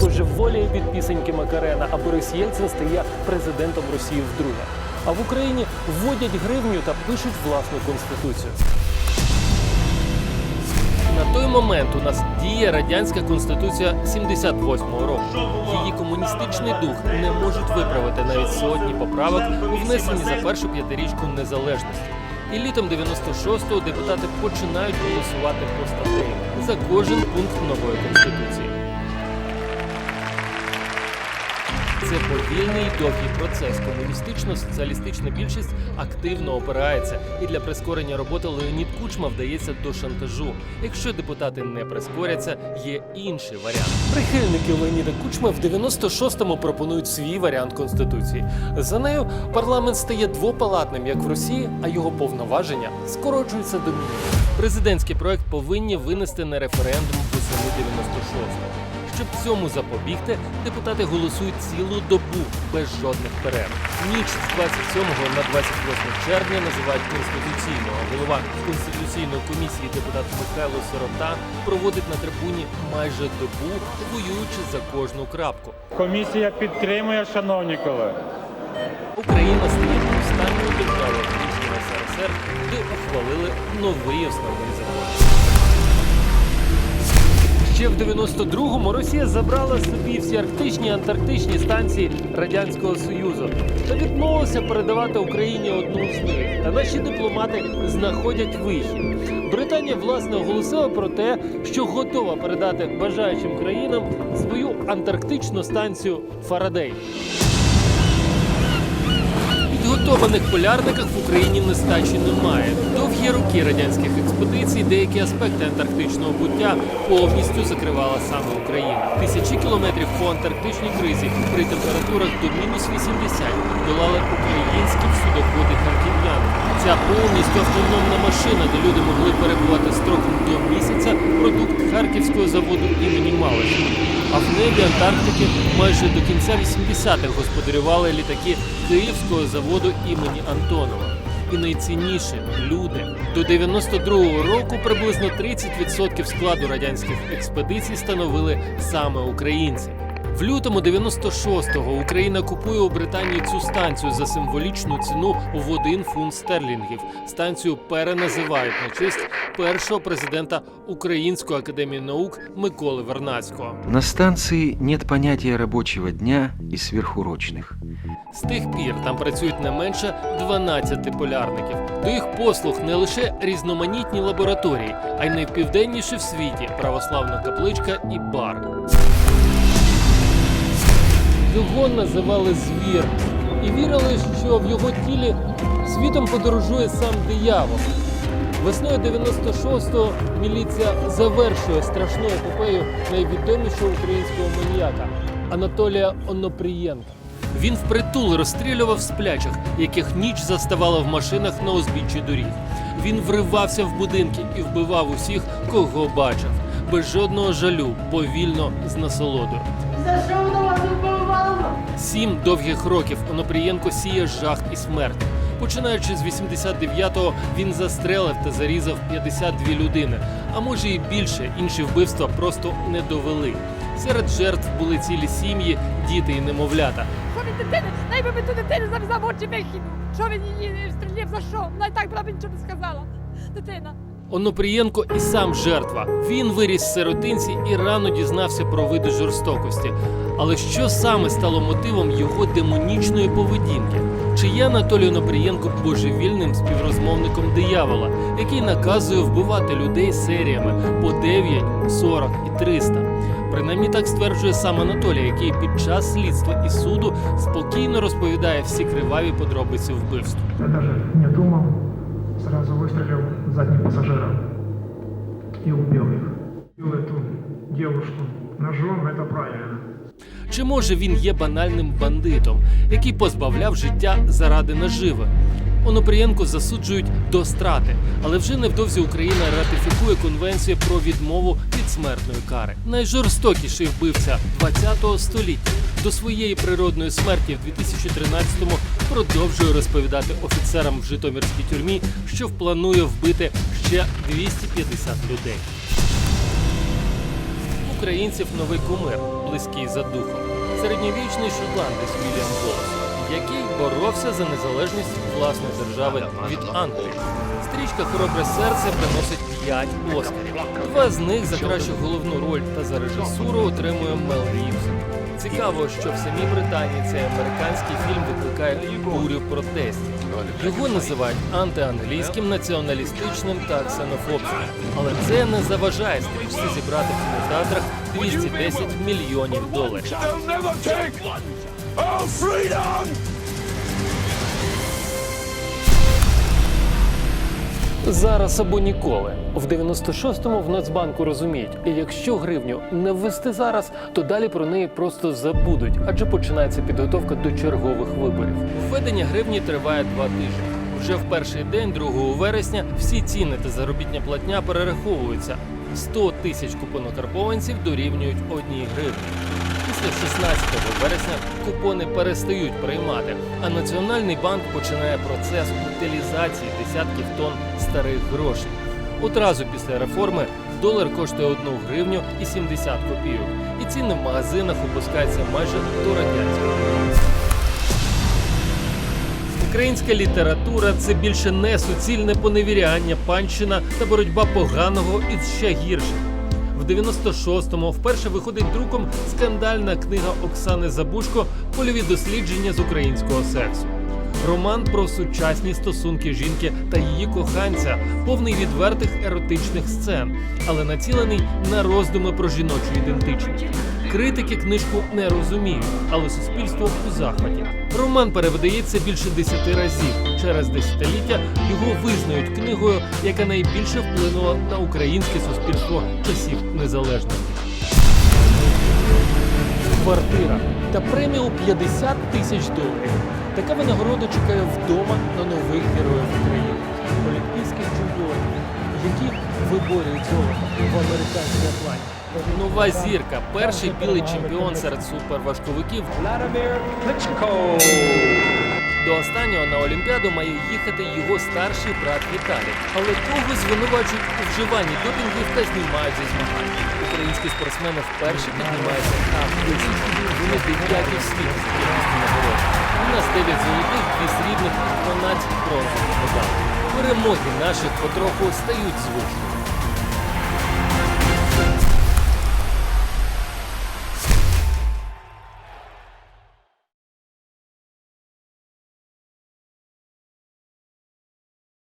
Божеволіє від пісеньки Макарена, а Борис Єльцин стає президентом Росії вдруге. А в Україні вводять гривню та пишуть власну конституцію. На той момент у нас діє радянська конституція 78-го року. Її комуністичний дух не можуть виправити навіть сотні поправок, внесені за першу п'ятирічку незалежності. І літом 96-го депутати починають голосувати постатейно за кожен пункт нової конституції. Це повільний довгий процес. Комуністично-соціалістична більшість активно опирається, і для прискорення роботи Леонід Кучма вдається до шантажу. Якщо депутати не прискоряться, є інший варіант. Прихильники Леоніда Кучма в 96-му пропонують свій варіант конституції. За нею парламент стає двопалатним, як в Росії, а його повноваження скорочуються до мінімуму. Президентський проект повинні винести на референдум восени 96-го. Щоб цьому запобігти, депутати голосують цілу добу без жодних перерв. Ніч з 27 на 28 червня називають конституційного. Голова конституційної комісії депутат Михайло Сирота проводить на трибуні майже добу, воюючи за кожну крапку. Комісія підтримує, шановні колеги. Україна стає останньою державою колишнього СРСР, де ухвалили новий основний закон. Ще в 92-му Росія забрала собі всі арктичні антарктичні станції Радянського Союзу та відмовилася передавати Україні одну з них. Та наші дипломати знаходять вихід. Британія власне оголосила про те, що готова передати бажаючим країнам свою антарктичну станцію Фарадей. Підготованих полярниках в Україні нестачі немає. Довгі роки радянських експедицій, деякі аспекти антарктичного буття повністю закривала саме Україна. Тисячі кілометрів по антарктичній кризі при температурах до мінус 80 долали українські судоходи харків'яни. Ця повністю автономна машина, де люди могли перебувати строком до місяця, продукт харківського заводу імені Малиша. А в небі Антарктики майже до кінця 80-х господарювали літаки Київського заводу імені Антонова. І найцінніше люди до 92-го року приблизно 30% складу радянських експедицій становили саме українці. В лютому 96-го Україна купує у Британії цю станцію за символічну ціну в 1 фунт стерлінгів. Станцію переназивають на честь першого президента Української академії наук Миколи Вернацького. На станции нет понятия рабочего дня и сверхурочных. З тих пір там працюють не менше 12 полярників. До їх послуг не лише різноманітні лабораторії, а й найпівденніші в світі православна капличка і бар. Його називали звір і вірили, що в його тілі світом подорожує сам диявол. Весною 96-го міліція завершує страшну епопею найвідомішого українського маніяка Анатолія Онопрієнка. Він впритул розстрілював сплячих, яких ніч заставала в машинах на узбіччі доріг. Він вривався в будинки і вбивав усіх, кого бачив, без жодного жалю, повільно з насолодою. За що? Сім довгих років Онопрієнко сіє жах і смерть. Починаючи з 89-го, він застрелив та зарізав 52 людини. А може і більше інші вбивства просто не довели. Серед жертв були цілі сім'ї, діти і немовлята. Що він дитини? Найби ми ту дитину зараз за очі викинув. Що він її стрілів? За що? Вона і так правда нічого не сказала. Дитина. Онопрієнко і сам жертва. Він виріс в сиротинці і рано дізнався про види жорстокості. Але що саме стало мотивом його демонічної поведінки? Чи є Анатолій Онопрієнко божевільним співрозмовником диявола, який наказує вбивати людей серіями по 9, 40 і 300? Принаймні так стверджує сам Анатолій, який під час слідства і суду спокійно розповідає всі криваві подробиці вбивств. Я даже не думал, сразу выстрелил задним пассажиром и убил их. Убил эту девушку ножом, это правильно. Чи може він є банальним бандитом, який позбавляв життя заради наживи? Онопрієнко засуджують до страти, але вже невдовзі Україна ратифікує конвенцію про відмову від смертної кари. Найжорстокіший вбивця ХХ століття до своєї природної смерті в 2013-му продовжує розповідати офіцерам в Житомирській тюрмі, що планує вбити ще 250 людей. українців новий кумир, близький за духом. Середньовічний шотландець Вільям Волос, який боровся за незалежність власної держави від Англії. Стрічка Хоробре серце приносить 5 оскарів. Два з них за кращу головну роль та за режисуру отримує Мел Гібсон. Цікаво, що в самій Британії цей американський фільм викликає бурю протестів. Його називають антианглійським, націоналістичним та ксенофобським. Але це не заважає стрічці зібрати в кінотеатрах 210 мільйонів доларів. Зараз або ніколи. В 96-му в Нацбанку розуміють, якщо гривню не ввести зараз, то далі про неї просто забудуть, адже починається підготовка до чергових виборів. Введення гривні триває два тижні. Вже в перший день, 2 вересня, всі ціни та заробітня платня перераховуються. 100 тисяч купонокарбованців дорівнюють одній гривні. Після 16 вересня купони перестають приймати, а Національний банк починає процес утилізації десятків тонн старих грошей. Одразу після реформи долар коштує 1 гривню і 70 копійок, і ціни в магазинах опускаються майже до радянського. Українська література це більше не суцільне поневіряння, панщина та боротьба поганого із ще гіршим. В 96-му вперше виходить друком скандальна книга Оксани Забушко Польові дослідження з українського сексу. Роман про сучасні стосунки жінки та її коханця, повний відвертих еротичних сцен, але націлений на роздуми про жіночу ідентичність. Критики книжку не розуміють, але суспільство у захваті. Роман перевидається більше десяти разів. Через десятиліття його визнають книгою, яка найбільше вплинула на українське суспільство часів незалежності. Квартира та премія у 50 тисяч доларів. Така винагорода чекає вдома на нових героїв України, олімпійських чемпіонів, які виборюють золото в американській плані. Нова зірка, перший білий чемпіон серед суперважковиків. До останнього на Олімпіаду має їхати його старший брат Віталій. Але того звинувачують у вживанні допінгів та знімають зі змагань. Українські спортсмени вперше піднімаються на висоті. Вони дев'яті в світі з кількістю нагород. У нас 9 золотих, 2 срібних, 12 бронзових медалей. Перемоги наших потроху стають звичними.